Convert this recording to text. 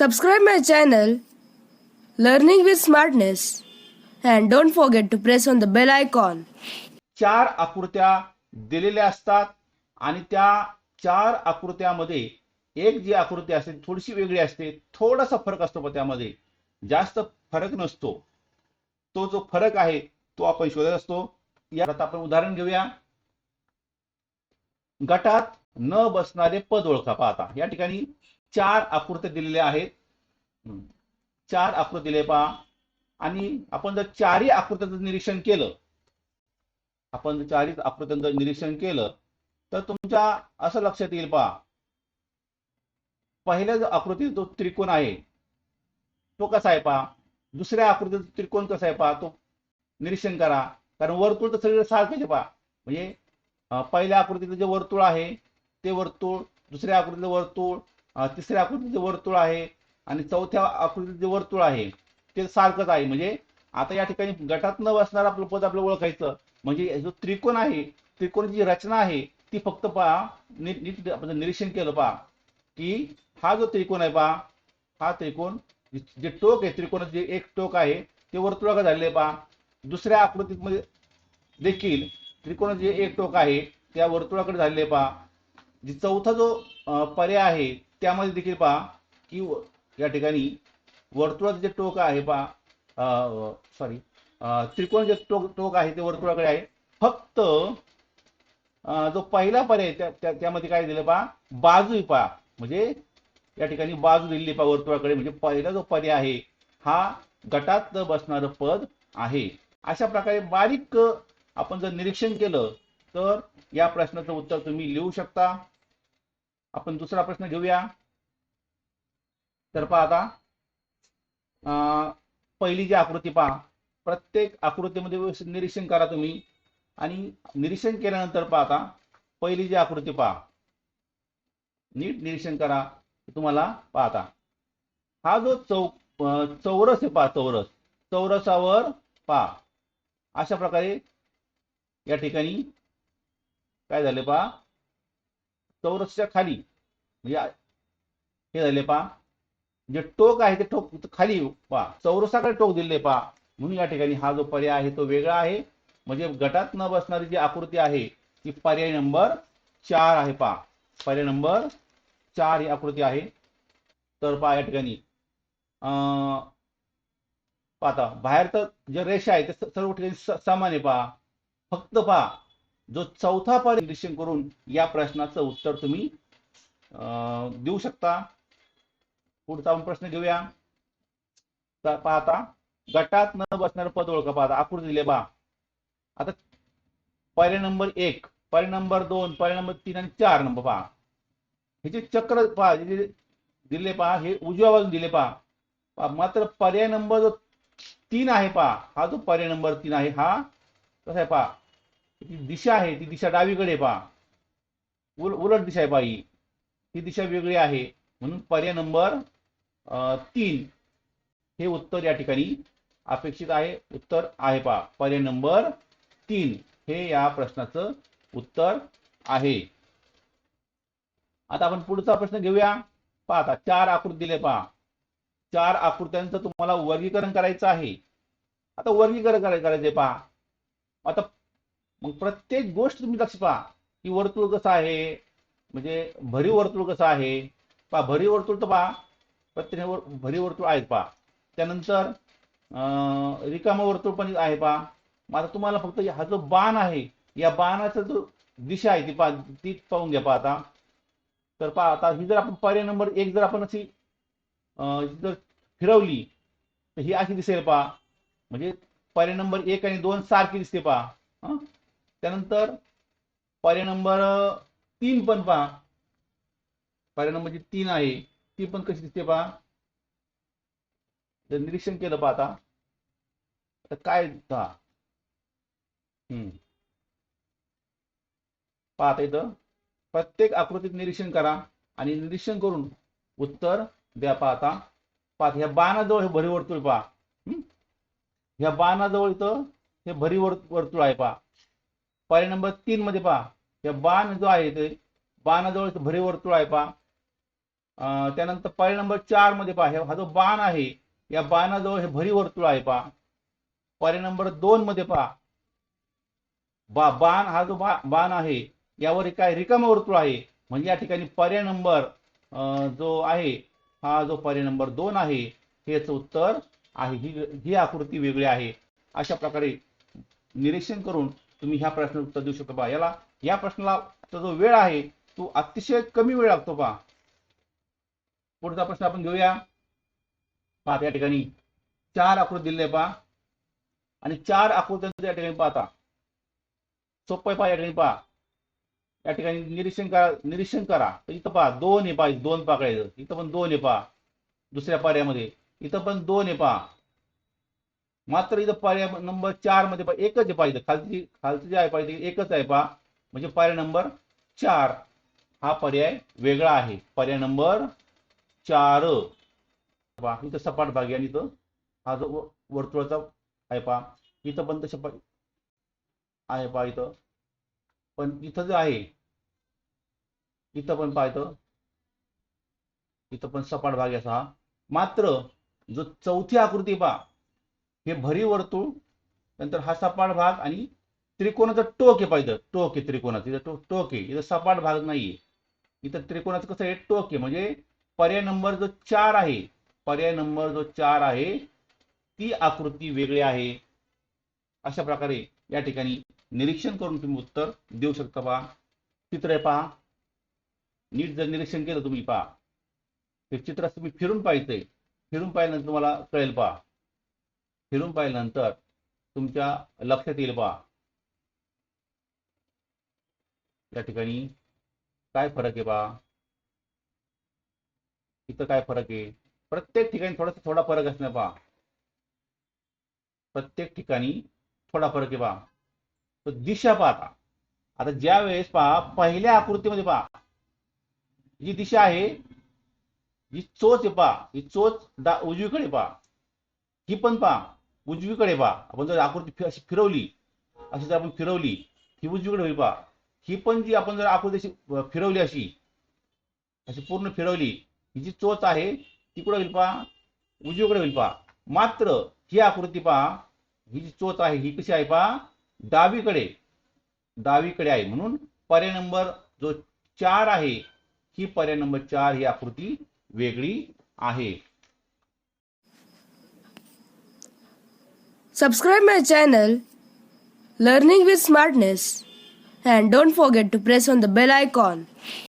Subscribe my channel Learning with Smartness and don't forget to press on the bell icon. चार आकृत्या दिलेल्या असतात आणि त्या चार आकृत्यामध्ये एक जी आकृती असते थोडीशी वेगळी असते थोडासा फरक असतो पण त्यामध्ये जास्त फरक नसतो. तो जो फरक आहे तो आपण शोधत असतो. यात आपण उदाहरण घेऊया. गटात न बसणारे पद ओळखा पाहता. या ठिकाणी चार आकृत्या दिलेल्या आहेत. चार आकृती दिले पहा. आणि आपण जर चारही आकृत्यांचं निरीक्षण केलं आपण जर चारही आकृत्यांचं निरीक्षण केलं तर तुमच्या असं लक्षात येईल पहा. पहिल्या जो आकृती जो त्रिकोण आहे तो कसा आहे पहा. दुसऱ्या आकृतीचा त्रिकोण कसा आहे पहा तो निरीक्षण करा. कारण वर्तुळ तर सगळं सारखंच आहे पहा. म्हणजे पहिल्या आकृतीचं जे वर्तुळ आहे ते वर्तुळ दुसऱ्या आकृतीचं वर्तुळ तिसऱ्या आकृतीचं वर्तुळ आहे आणि चौथ्या आकृतीचं जे वर्तुळ आहे ते सारखंच आहे. म्हणजे आता या ठिकाणी गटात न बसणार आपलं पद आपलं ओळखायचं. म्हणजे जो त्रिकोण आहे त्रिकोणाची जी रचना आहे ती फक्त पहा नीट नीट आपण निरीक्षण केलं पहा की हा जो त्रिकोण आहे पहा हा त्रिकोण जे टोक आहे त्रिकोणाचं जे एक टोक आहे ते वर्तुळाकडे झालेलं आहे पहा. दुसऱ्या आकृतीमध्ये देखील त्रिकोणाचं जे एक टोक आहे त्या वर्तुळाकडे झालेले आहे पहा. जी चौथा जो पर्याय आहे त्यामध्ये देखील पहा की या ठिकाणी वर्तुळाचं जे टोक आहे पहा सॉरी त्रिकोण जे टोक टोक आहे ते वर्तुळाकडे आहे. फक्त जो पहिला पर्याय त्या- त्यामध्ये काय दिलं पहा बाजू पहा. म्हणजे या ठिकाणी बाजू दिलेली पहा वर्तुळाकडे. म्हणजे पहिला जो पर्याय आहे हा गटात बसणारं पद आहे. अशा प्रकारे बारीक आपण जर निरीक्षण केलं तर या प्रश्नाचं उत्तर तुम्ही लिहू शकता. आपण दुसरा प्रश्न घेऊया. तर पहा आता. अं, पहिली जी आकृती पहा. प्रत्येक आकृतीमध्ये व्यवस्थित निरीक्षण करा तुम्ही. आणि निरीक्षण केल्यानंतर पहा आता. पहिली जी आकृती पहा. नीट निरीक्षण करा. तुम्हाला पाहता हा जो चौ चौरस आहे पहा चौरस. चौरसावर पहा. अशा प्रकारे या ठिकाणी काय झाले पहा? चौरसच्या खाली. म्हणजे हे झाले पहा. जे टोक आहे ते टोक खाली पहा. चौरसाकडे टोक दिले पहा. म्हणून या ठिकाणी हा जो पर्याय आहे तो वेगळा आहे. म्हणजे गटात न बसणारी जी आकृती आहे ती पर्याय नंबर चार आहे पहा. पर्याय नंबर चार ही आकृती आहे. तर पहा या ठिकाणी. अं, पाहता बाहेर तर जे रेषा आहे ते सर्व ठिकाणी स- समान आहे पहा. फक्त पहा. जो चौथा पर्याय निरीक्षण करून या प्रश्नाचं उत्तर तुम्ही देऊ शकता. पुढचा आपण प्रश्न घेऊया. पाहता. गटात न बसणारं पद ओळखा पाहता. आकृती दिले पहा आता पर्याय नंबर एक पर्याय नंबर दोन पर्याय नंबर तीन आणि चार नंबर पहा. हे जे चक्र पहा दिले पहा हे उजव्या बाजून दिले पहा. मात्र पर्याय नंबर जो तीन आहे पहा हा जो पर्याय नंबर तीन आहे हा कसा आहे पहा. ती दिशा आहे ती दिशा डावीकडे पहा. उल उलट दिशा आहे पहा ही. ही दिशा वेगळी आहे. म्हणून पर्याय नंबर अं, तीन. हे उत्तर या ठिकाणी अपेक्षित आहे. उत्तर आहे पहा. पर्याय नंबर तीन. हे या प्रश्नाचं उत्तर आहे. आता आपण पुढचा प्रश्न घेऊया. पहा आता चार आकृती दिले पहा. चार आकृत्यांचं तुम्हाला वर्गीकरण करायचं आहे. आता वर्गीकरण करायचं करायचंय पहा. आता मग प्रत्येक गोष्ट तुम्ही लक्ष पहा. की वर्तुळ कसं आहे? म्हणजे भरीव वर्तुळ कसं आहे? पहा भरीव वर्तुळ तर पहा प्रत्येक भरीव वर्तुळ आहेत पहा. त्यानंतर अं, रिकामं वर्तुळ पण आहे पहा. मग आता तुम्हाला फक्त हा जो बाण आहे या बाणाचा जो दिशा आहे ती पहा ती पाहून घ्या पहा आता. तर पहा आता ही जर आपण पर्याय नंबर एक जर आपण अशी जर फिरवली तर ही अशी दिसेल पहा. म्हणजे पर्याय नंबर एक आणि दोन सारखी दिसते पहा. त्यानंतर पर्याय नंबर तीन पण पहा. पर्याय नंबर जी तीन आहे ती पण कशी दिसते पहा. जर निरीक्षण केलं पहा आता. तर काय पहा पाहता इथं. प्रत्येक आकृतीत निरीक्षण करा आणि निरीक्षण करून उत्तर द्या पाहता पाहता ह्या बाणाजवळ हे भरी वर्तुळ पहा. हम्म? ह्या बाणाजवळ इथं हे भरी वर्तुळ आहे पहा. पर्याय नंबर तीन मध्ये पहा. या बाण जो आहे ते बाणाजवळ इथं भरी वर्तुळ आहे पहा. त्यानंतर पर्याय नंबर चारमध्ये पहा हा जो बाण आहे या बाणाजवळ हे भरी वर्तुळ आहे पहा. पर्याय नंबर दोन मध्ये पहा. बा बाण हा जो बा बाण आहे यावर एक काय रिकाम वर्तुळ आहे. म्हणजे या ठिकाणी पर्याय नंबर अं, जो आहे हा जो पर्याय नंबर दोन आहे हेच उत्तर आहे. ही ही आकृती वेगळी आहे. अशा प्रकारे निरीक्षण करून तुम्ही ह्या प्रश्नाचं उत्तर देऊ शकता याला या प्रश्नाला जो वेळ आहे तो अतिशय कमी वेळ लागतो पहा. पुढचा प्रश्न आपण घेऊया. पहा या ठिकाणी चार आकृती दिलेले पहा. आणि चार आकृत्यांचं या ठिकाणी पाहता. सोपं आहे पहा या ठिकाणी पहा. या ठिकाणी निरीक्षण करा निरीक्षण करा. तर इथं पहा दोन आहे पहा दोन पकडायचं इथं पण दोन आहे पहा. दुसऱ्या पर्यायामध्ये इथं पण दोन आहे पहा. मात्र इथं पर्याय नंबर चारमध्ये पहा एकच आहे पाहिजे खालची खालची जे आहे पाहिजे एकच आहे पहा. म्हणजे पर्याय नंबर चार. हा पर्याय वेगळा आहे. पर्याय नंबर चार. पहा इथं सपाट भाग आहे आणि इथं हा जो वर्तुळाचा आहे पहा इथं पण तसं आहे पहा इथं. पण इथं जे आहे इथं पण पाहत इथं. पण सपाट भाग आहे असा हा. मात्र जो चौथी आकृती पहा हे भरी वर्तुळ नंतर हा सपाट भाग आणि त्रिकोणाचं टोक आहे पाहिजे. टोक आहे त्रिकोणाचं. इथं टो- टोक आहे. इथं सपाट भाग नाहीये. इथं त्रिकोणाचं कसं आहे? टोक आहे. म्हणजे पर्याय नंबर जो चार आहे पर्याय नंबर जो चार आहे ती आकृती वेगळी आहे. अशा प्रकारे या ठिकाणी निरीक्षण करून तुम्ही उत्तर देऊ शकता पहा चित्र आहे पहा. नीट जर निरीक्षण केलं तुम्ही पहा. हे चित्र तुम्ही फिरून पाहिजे. फिरून पाहिल्यानंतर तुम्हाला कळेल पहा. फिरून पाहिल्यानंतर तुमच्या लक्षात येईल पहा. या ठिकाणी काय फरक आहे बा? इथं काय फरक आहे? प्रत्येक ठिकाणी थोडासा थोडा फरक असणार पहा प्रत्येक ठिकाणी थोडा फरक आहे पहा तो दिशा पाहता आता. ज्या वेळेस पहा पहिल्या आकृतीमध्ये पहा. जी दिशा आहे जी चोच आहे पहा. ही चोच डा उजवीकडे पहा. ही पण पहा. उजवीकडे पहा. आपण जर आकृती अशी फिरवली अशी जर आपण फिरवली ही उजवीकडे होईल पहा. ही पण जी आपण जर आकृती अशी फिरवली अशी अशी पूर्ण फिरवली ही जी चोच आहे ती कुठं होईल पहा? उजवीकडे होईल पहा. मात्र ही आकृती पहा ही जी चोच आहे ही कशी आहे पहा? डावीकडे डावीकडे आहे. म्हणून पर्याय नंबर जो चार आहे ही पर्याय नंबर चार ही आकृती वेगळी आहे. Subscribe my channel learning with smartness and don't forget to press on the bell icon.